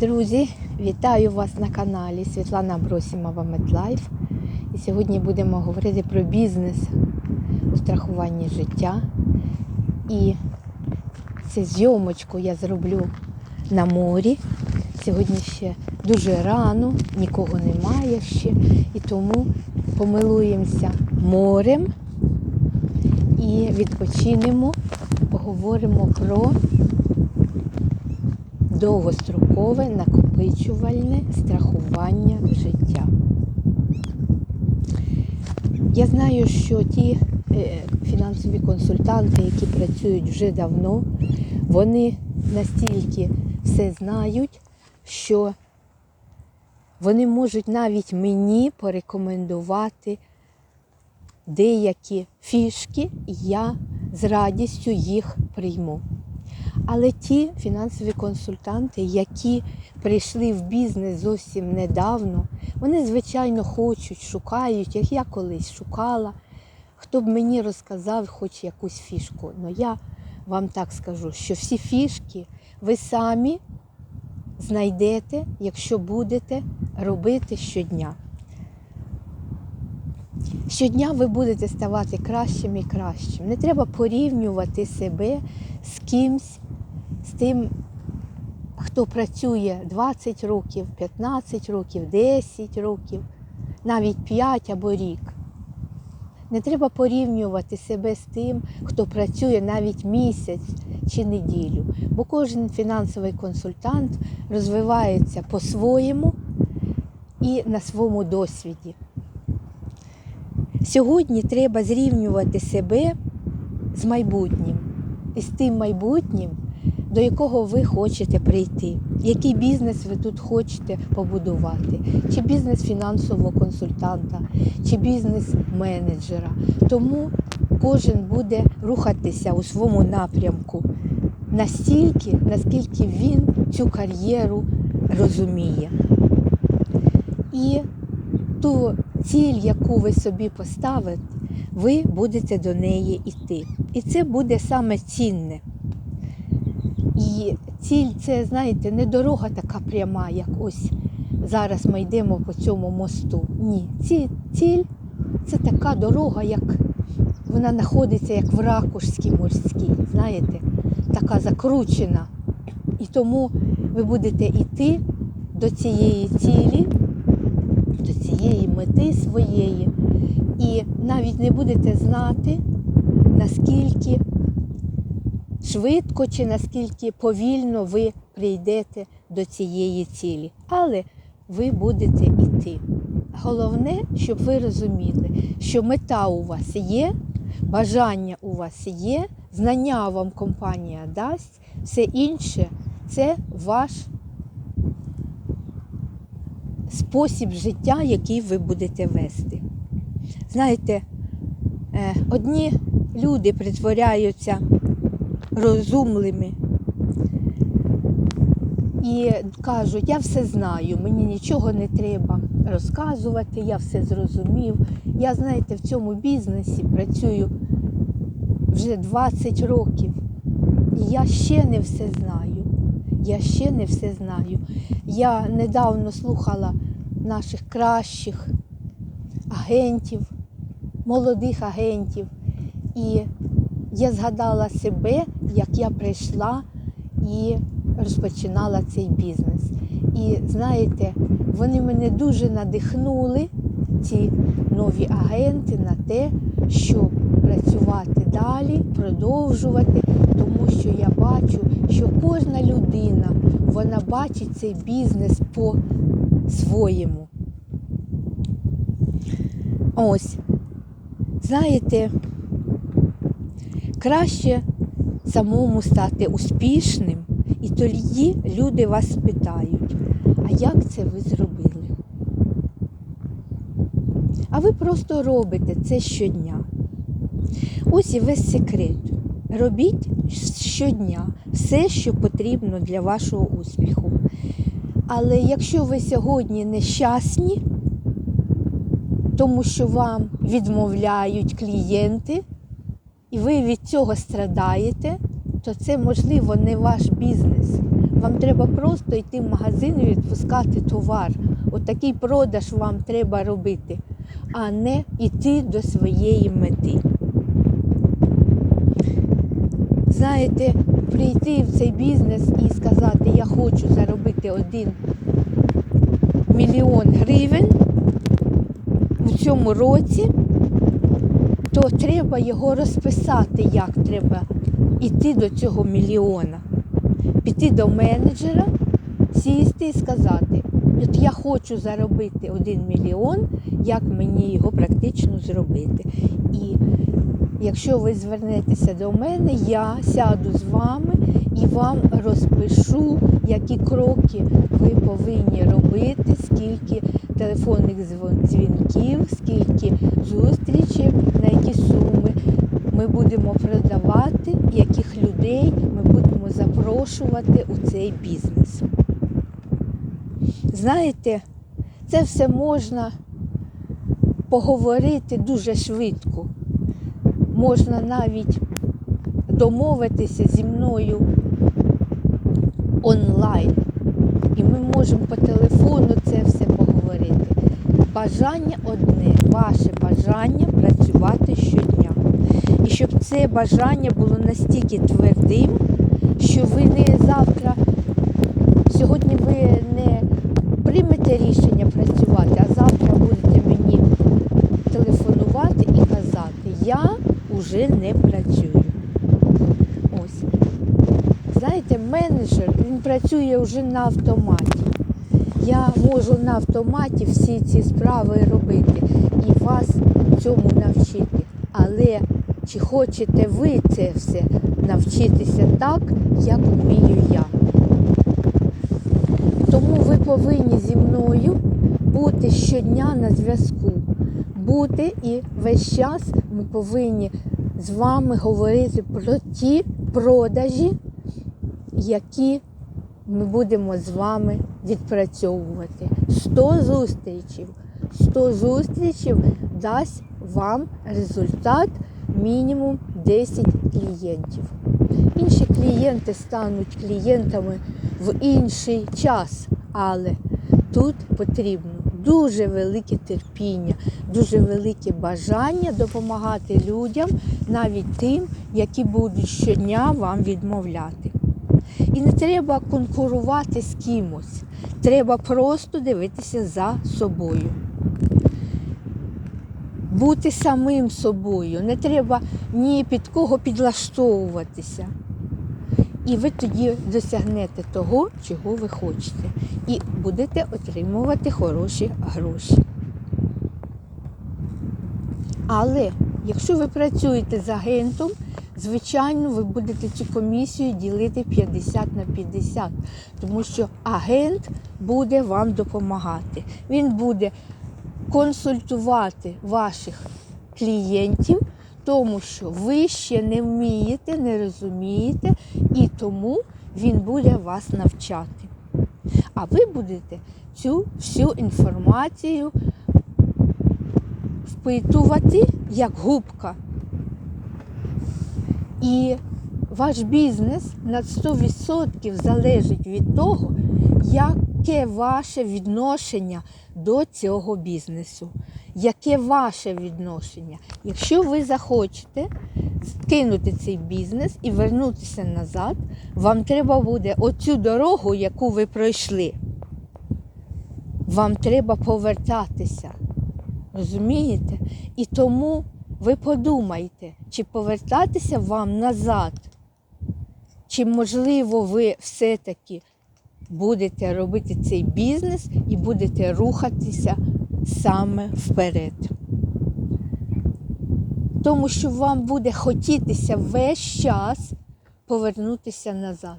Друзі, вітаю вас на каналі Світлана Абросімова Медлайф. І сьогодні будемо говорити про бізнес у страхуванні життя. І цю зйомочку я зроблю на морі. Сьогодні ще дуже рано, нікого немає ще. І тому помилуємося морем і відпочинемо, поговоримо про довгострокове накопичувальне страхування життя. Я знаю, що ті е, фінансові консультанти, які працюють вже давно, вони настільки все знають, що вони можуть навіть мені порекомендувати деякі фішки, і я з радістю їх прийму. Але ті фінансові консультанти, які прийшли в бізнес зовсім недавно, вони, звичайно, хочуть, шукають, як я колись шукала, хто б мені розказав хоч якусь фішку. Ну я вам так скажу, що всі фішки ви самі знайдете, якщо будете робити щодня. Щодня ви будете ставати кращим і кращим. Не треба порівнювати себе з кимсь, тим, хто працює 20 років, 15 років, 10 років, навіть 5 або рік. Не треба порівнювати себе з тим, хто працює навіть місяць чи неділю, бо кожен фінансовий консультант розвивається по-своєму і на своєму досвіді. Сьогодні треба зрівнювати себе з майбутнім і з тим майбутнім, до якого ви хочете прийти. Який бізнес ви тут хочете побудувати, чи бізнес фінансового консультанта, чи бізнес менеджера. Тому кожен буде рухатися у своєму напрямку настільки, наскільки він цю кар'єру розуміє. І ту ціль, яку ви собі поставите, ви будете до неї йти. І це буде саме цінне. І ціль це, знаєте, не дорога така пряма, як ось зараз ми йдемо по цьому мосту. Ні, ці, ціль це така дорога, як вона знаходиться як в ракушській морській, знаєте, така закручена. І тому ви будете йти до цієї цілі, до цієї мети своєї, і навіть не будете знати, наскільки швидко чи наскільки повільно ви прийдете до цієї цілі. Але ви будете йти. Головне, щоб ви розуміли, що мета у вас є, бажання у вас є, знання вам компанія дасть, все інше це ваш спосіб життя, який ви будете вести. Знаєте, е, одні люди притворяються розумними і кажуть, я все знаю, мені нічого не треба розказувати, я все зрозумів. Я, знаєте, в цьому бізнесі працюю вже 20 років, і я ще не все знаю. Я ще не все знаю. Я недавно слухала наших кращих агентів, молодих агентів. І я згадала себе, як я прийшла і розпочинала цей бізнес. І знаєте, вони мене дуже надихнули, ці нові агенти, на те, щоб працювати далі, продовжувати, тому що я бачу, що кожна людина вона бачить цей бізнес по-своєму. Ось, знаєте, краще самому стати успішним, і тоді люди вас спитають, а як це ви зробили? А ви просто робите це щодня. Ось і весь секрет. Робіть щодня все, що потрібно для вашого успіху. Але якщо ви сьогодні нещасні, тому що вам відмовляють клієнти, і ви від цього страдаєте, то це, можливо, не ваш бізнес. Вам треба просто йти в магазин і відпускати товар. От продаж вам треба робити, а не йти до своєї мети. Знаєте, прийти в цей бізнес і сказати, я хочу заробити один мільйон гривень у цьому році, то треба його розписати, як треба йти до цього мільйона. Піти до менеджера, сісти і сказати, от я хочу заробити один мільйон, як мені його практично зробити. І якщо ви звернетеся до мене, я сяду з вами і вам розпишу, які кроки ви повинні робити, скільки телефонних дзвінків, скільки зустрічей, на які суми ми будемо продавати, яких людей ми будемо запрошувати у цей бізнес. Знаєте, це все можна поговорити дуже швидко. Можна навіть домовитися зі мною онлайн. І ми можемо по телефону це все поговорити. Бажання одне, ваше бажання працювати щодня. І щоб це бажання було настільки твердим, що ви не завтра, сьогодні ви не приймете рішення працювати, а завтра будете мені телефонувати і казати, я вже не працюю. Ось. Знаєте, менеджер він працює вже на автоматі. Я можу на автоматі всі ці справи робити і вас цьому навчити. Але чи хочете ви це все навчитися так, як вмію я? Тому ви повинні зі мною бути щодня на зв'язку. Бути і весь час ми повинні з вами говорити про ті продажі, які ми будемо з вами відпрацьовувати. 100 зустрічів. 100 зустрічів дасть вам результат мінімум 10 клієнтів. Інші клієнти стануть клієнтами в інший час, але тут потрібно дуже велике терпіння, дуже велике бажання допомагати людям, навіть тим, які будуть щодня вам відмовляти. І не треба конкурувати з кимось. Треба просто дивитися за собою. Бути самим собою. Не треба ні під кого підлаштовуватися. І ви тоді досягнете того, чого ви хочете. І будете отримувати хороші гроші. Але якщо ви працюєте з агентом, звичайно, ви будете цю комісію ділити 50 на 50, тому що агент буде вам допомагати. Він буде консультувати ваших клієнтів, тому що ви ще не вмієте, не розумієте, і тому він буде вас навчати. А ви будете цю всю інформацію впитувати як губка. І ваш бізнес на 100% залежить від того, яке ваше відношення до цього бізнесу. Яке ваше відношення? Якщо ви захочете кинути цей бізнес і вернутися назад, вам треба буде оцю дорогу, яку ви пройшли. Вам треба повертатися. Розумієте? І тому ви подумайте, чи повертатися вам назад, чи можливо ви все-таки будете робити цей бізнес і будете рухатися саме вперед. Тому що вам буде хотітися весь час повернутися назад.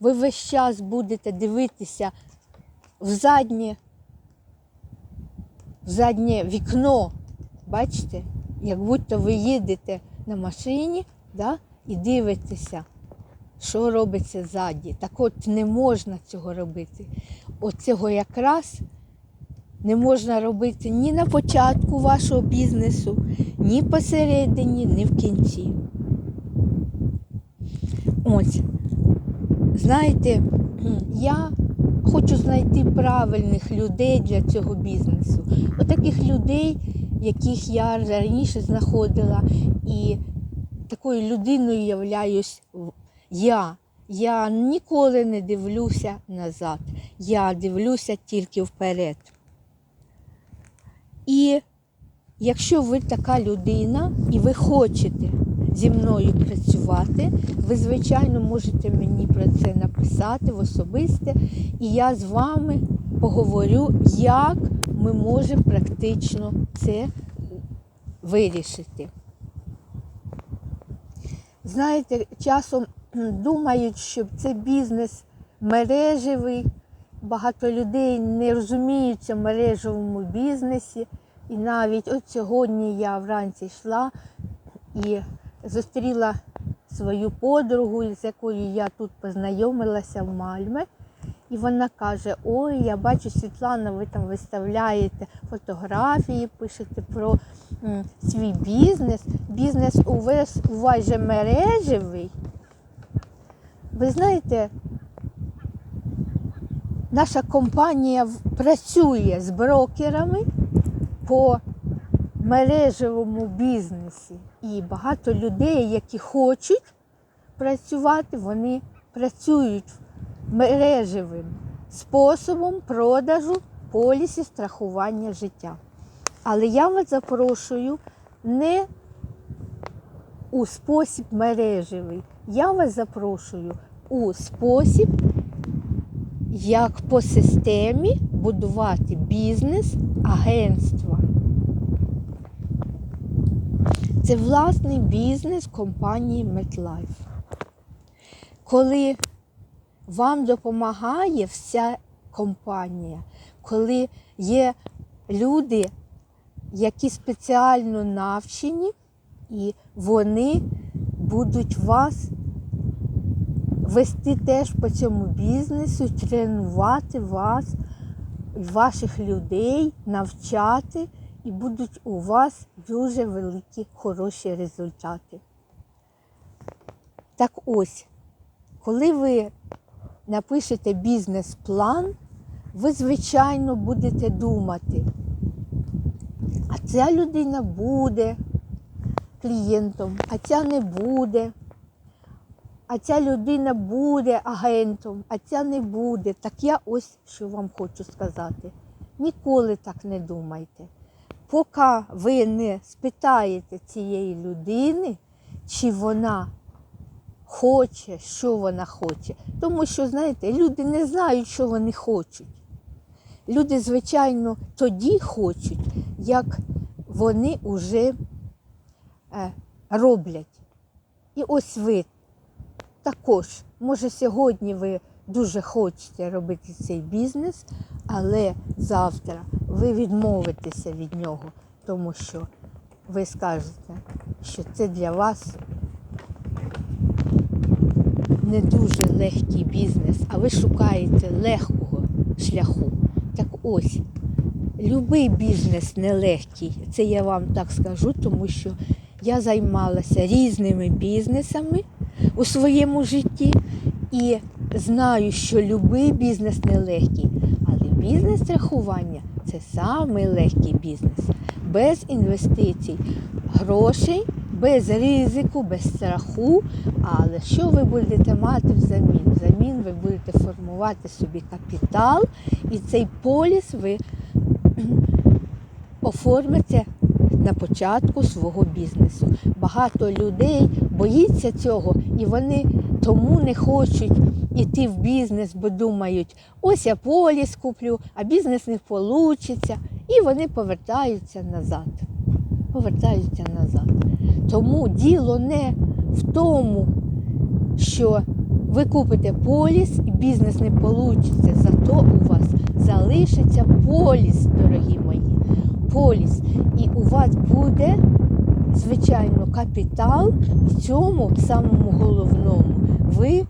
Ви весь час будете дивитися в заднє, в заднє вікно. Бачите, як будто ви їдете на машині да, і дивитеся, що робиться ззаді. Так от не можна цього робити. От цього якраз не можна робити ні на початку вашого бізнесу, ні посередині, ні в кінці. Ось, знаєте, я хочу знайти правильних людей для цього бізнесу. Отаких людей, яких я раніше знаходила, і такою людиною являюсь я. Я ніколи не дивлюся назад. Я дивлюся тільки вперед. І якщо ви така людина і ви хочете зі мною працювати, ви, звичайно, можете мені про це написати в особисте, і я з вами поговорю, як ми можемо практично це вирішити. Знаєте, часом думають, що це бізнес мережевий. Багато людей не розуміються в мережевому бізнесі. І навіть от сьогодні я вранці йшла і зустріла свою подругу, з якою я тут познайомилася в Мальме. І вона каже: Ой, я бачу, Світлана, ви там виставляєте фотографії, пишете про м, свій бізнес. Бізнес у вас, у вас же мережевий. Ви знаєте, наша компанія працює з брокерами по мережевому бізнесі. І багато людей, які хочуть працювати, вони працюють мережевим способом продажу полісів страхування життя. Але я вас запрошую не у спосіб мережевий. Я вас запрошую у спосіб, як по системі будувати бізнес агентства. Це власний бізнес компанії MetLife. Коли вам допомагає вся компанія, коли є люди, які спеціально навчені, і вони будуть вас вести теж по цьому бізнесу, тренувати вас, ваших людей, навчати, і будуть у вас дуже великі хороші результати. Так ось, коли ви напишете бізнес-план, ви, звичайно, будете думати, а ця людина буде клієнтом, а ця не буде. А ця людина буде агентом, а ця не буде. Так я ось що вам хочу сказати. Ніколи так не думайте. Поки ви не спитаєте цієї людини, чи вона хоче, що вона хоче. Тому що, знаєте, люди не знають, що вони хочуть. Люди, звичайно, тоді хочуть, як вони вже е, роблять. І ось ви також, може, сьогодні ви дуже хочете робити цей бізнес, але завтра ви відмовитеся від нього, тому що ви скажете, що це для вас не дуже легкий бізнес, а ви шукаєте легкого шляху. Так ось, любий бізнес нелегкий, це я вам так скажу, тому що я займалася різними бізнесами у своєму житті і знаю, що будь-який бізнес нелегкий, але бізнес страхування це самий легкий бізнес. Без інвестицій, грошей, без ризику, без страху. Але що ви будете мати взамін? Взамін ви будете формувати собі капітал, і цей поліс ви оформите на початку свого бізнесу. Багато людей боїться цього, і вони тому не хочуть іти в бізнес, бо думають, ось я поліс куплю, а бізнес не вийде. І вони повертаються назад. Повертаються назад. Тому діло не в тому, що ви купите поліс і бізнес не вийде, зато у вас залишиться поліс, дорогі мої. Поліс. І у вас буде, звичайно, капітал, і цьому самому головному ви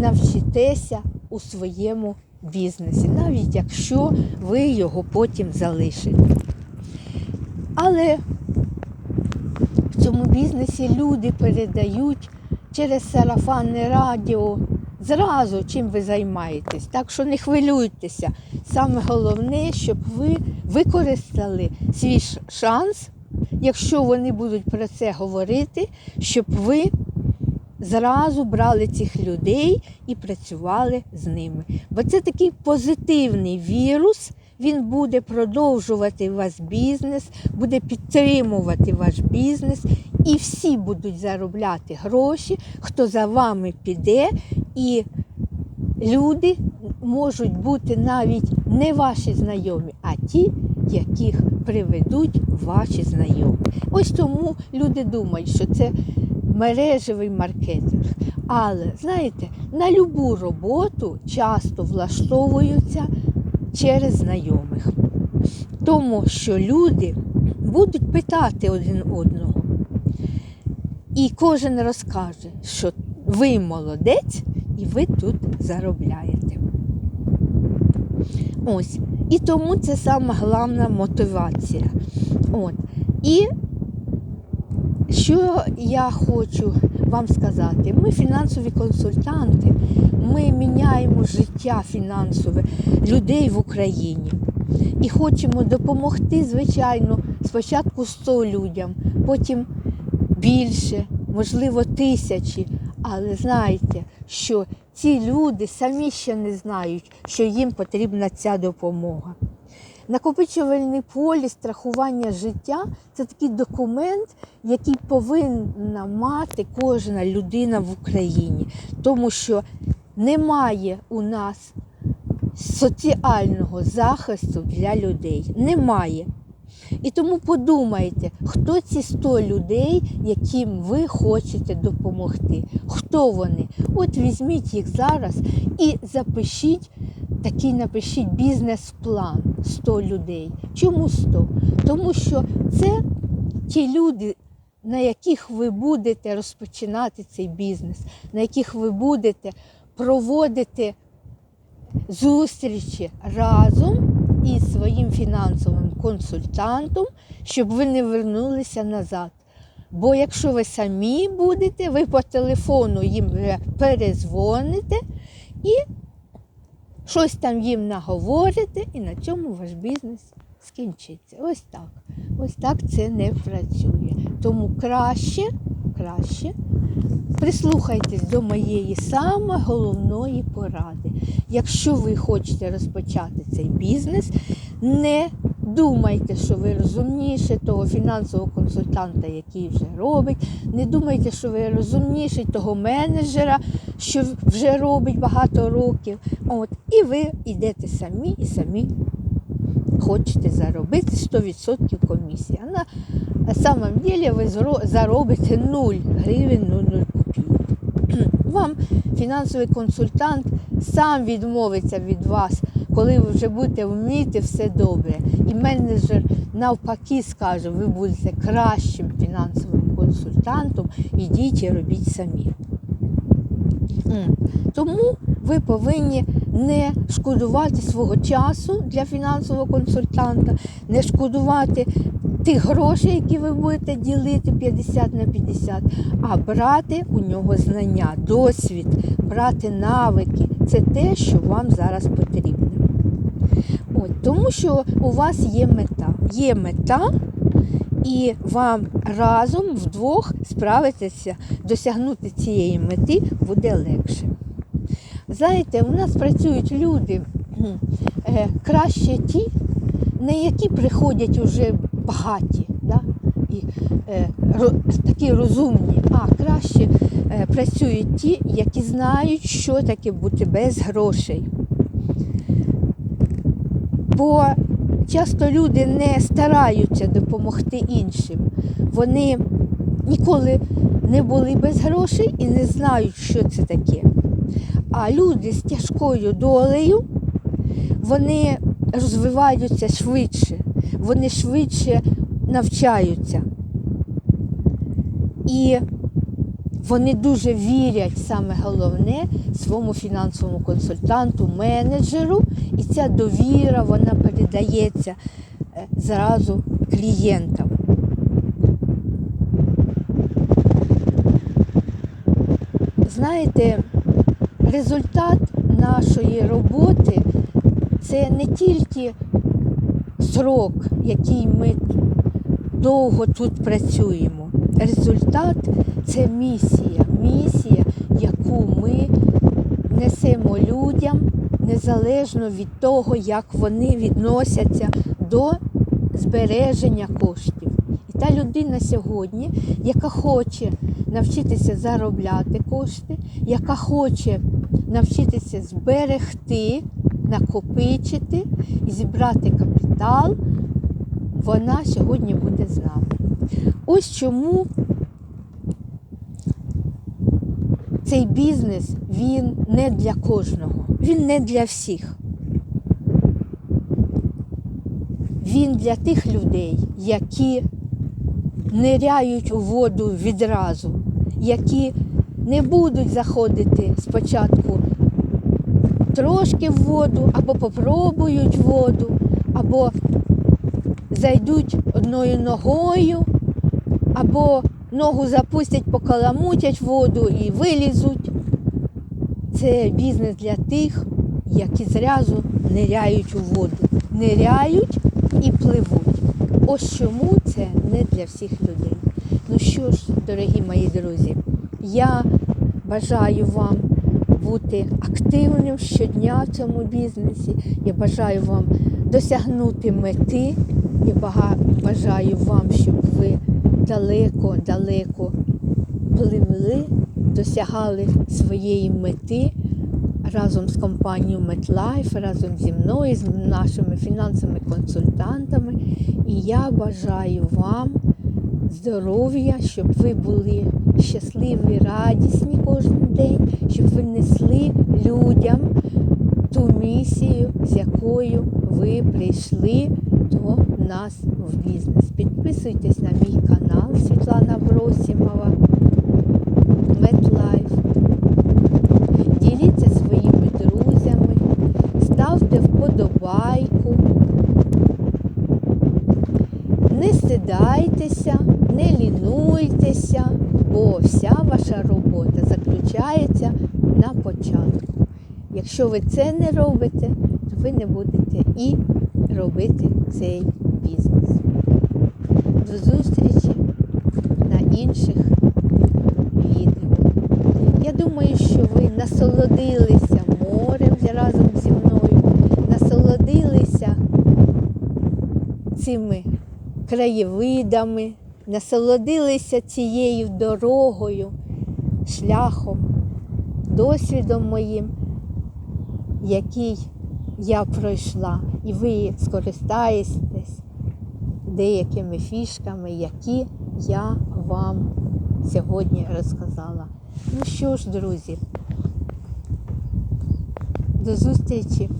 навчитеся у своєму бізнесі, навіть якщо ви його потім залишите. Але в цьому бізнесі люди передають через сарафанне радіо зразу, чим ви займаєтесь. Так що не хвилюйтеся. Саме головне, щоб ви використали свій шанс, якщо вони будуть про це говорити, щоб ви зразу брали цих людей і працювали з ними. Бо це такий позитивний вірус. Він буде продовжувати ваш бізнес, буде підтримувати ваш бізнес, і всі будуть заробляти гроші, хто за вами піде, і люди можуть бути навіть не ваші знайомі, а ті, яких приведуть ваші знайомі. Ось тому люди думають, що це мережевий маркетинг. Але знаєте, на любу роботу часто влаштовуються через знайомих. Тому що люди будуть питати один одного. І кожен розкаже, що ви молодець і ви тут заробляєте. Ось. І тому це сама головна мотивація. От. І що я хочу вам сказати? Ми фінансові консультанти, ми міняємо життя фінансове людей в Україні. І хочемо допомогти, звичайно, спочатку 100 людям, потім більше, можливо, тисячі. Але знайте, що ці люди самі ще не знають, що їм потрібна ця допомога. Накопичувальний поліс страхування життя це такий документ, який повинна мати кожна людина в Україні, тому що немає у нас соціального захисту для людей. Немає. І тому подумайте, хто ці 100 людей, яким ви хочете допомогти. Хто вони? От візьміть їх зараз і запишіть такий напишіть бізнес-план 100 людей. Чому 100? Тому що це ті люди, на яких ви будете розпочинати цей бізнес, на яких ви будете проводити зустрічі разом із своїм фінансовим консультантом, щоб ви не вернулися назад. Бо якщо ви самі будете, ви по телефону їм перезвоните і щось там їм наговорите, і на цьому ваш бізнес скінчиться. Ось так. Ось так це не працює. Тому краще, краще прислухайтесь до моєї саме головної поради. Якщо ви хочете розпочати цей бізнес, не думайте, що ви розумніше того фінансового консультанта, який вже робить. Не думайте, що ви розумніший того менеджера, що вже робить багато років. От, і ви йдете самі і самі хочете заробити 100% комісії. На самом деле ви заробите 0 гривень, 0 копійок. Вам фінансовий консультант сам відмовиться від вас, коли ви вже будете вміти все добре. І менеджер навпаки скаже, ви будете кращим фінансовим консультантом, ідіть і робіть самі. Тому ви повинні не шкодувати свого часу для фінансового консультанта, не шкодувати тих грошей, які ви будете ділити 50 на 50, а брати у нього знання, досвід, брати навики. Це те, що вам зараз потрібно. От, тому що у вас є мета. Є мета, і вам разом вдвох справитися, досягнути цієї мети буде легше. Знаєте, у нас працюють люди е, краще ті, не які приходять уже багаті, да? і е, ро- такі розумні, а краще е, працюють ті, які знають, що таке бути без грошей. Бо часто люди не стараються допомогти іншим. Вони ніколи не були без грошей і не знають, що це таке. А люди з тяжкою долею, вони розвиваються швидше, вони швидше навчаються. І вони дуже вірять, саме головне, своєму фінансовому консультанту, менеджеру, і ця довіра вона передається е, зразу клієнтам. Знаєте, результат нашої роботи це не тільки срок, який ми довго тут працюємо. Результат це місія, місія, яку ми несемо людям незалежно від того, як вони відносяться до збереження коштів. І та людина сьогодні, яка хоче навчитися заробляти кошти, яка хоче навчитися зберегти, накопичити і зібрати капітал, вона сьогодні буде з нами. Ось чому цей бізнес він не для кожного, він не для всіх. Він для тих людей, які ниряють у воду відразу, які не будуть заходити спочатку трошки в воду, або попробують воду, або зайдуть одною ногою, або ногу запустять, покаламутять воду і вилізуть. Це бізнес для тих, які зразу ниряють у воду. Ниряють і пливуть. Ось чому це не для всіх людей. Ну що ж, дорогі мої друзі, я бажаю вам бути активним щодня в цьому бізнесі. Я бажаю вам досягнути мети. Я бажаю вам, щоб ви далеко-далеко пливли, досягали своєї мети разом з компанією MetLife, разом зі мною, з нашими фінансовими консультантами. І я бажаю вам здоров'я, щоб ви були щасливі, радісні кожен день, щоб ви несли людям ту місію, з якою ви прийшли до нас в бізнес. Підписуйтесь на мій канал Світлана Бросімова, вподобайку. Не стидайтеся, не лінуйтеся, бо вся ваша робота заключається на початку. Якщо ви це не робите, то ви не будете і робити цей бізнес. До зустрічі на інших відео. Я думаю, що ви насолодилися морем разом зі мною, насолодилися цими краєвидами, насолодилися цією дорогою, шляхом, досвідом моїм, який я пройшла. І ви скористаєтесь деякими фішками, які я вам сьогодні розказала. Ну що ж, друзі, до зустрічі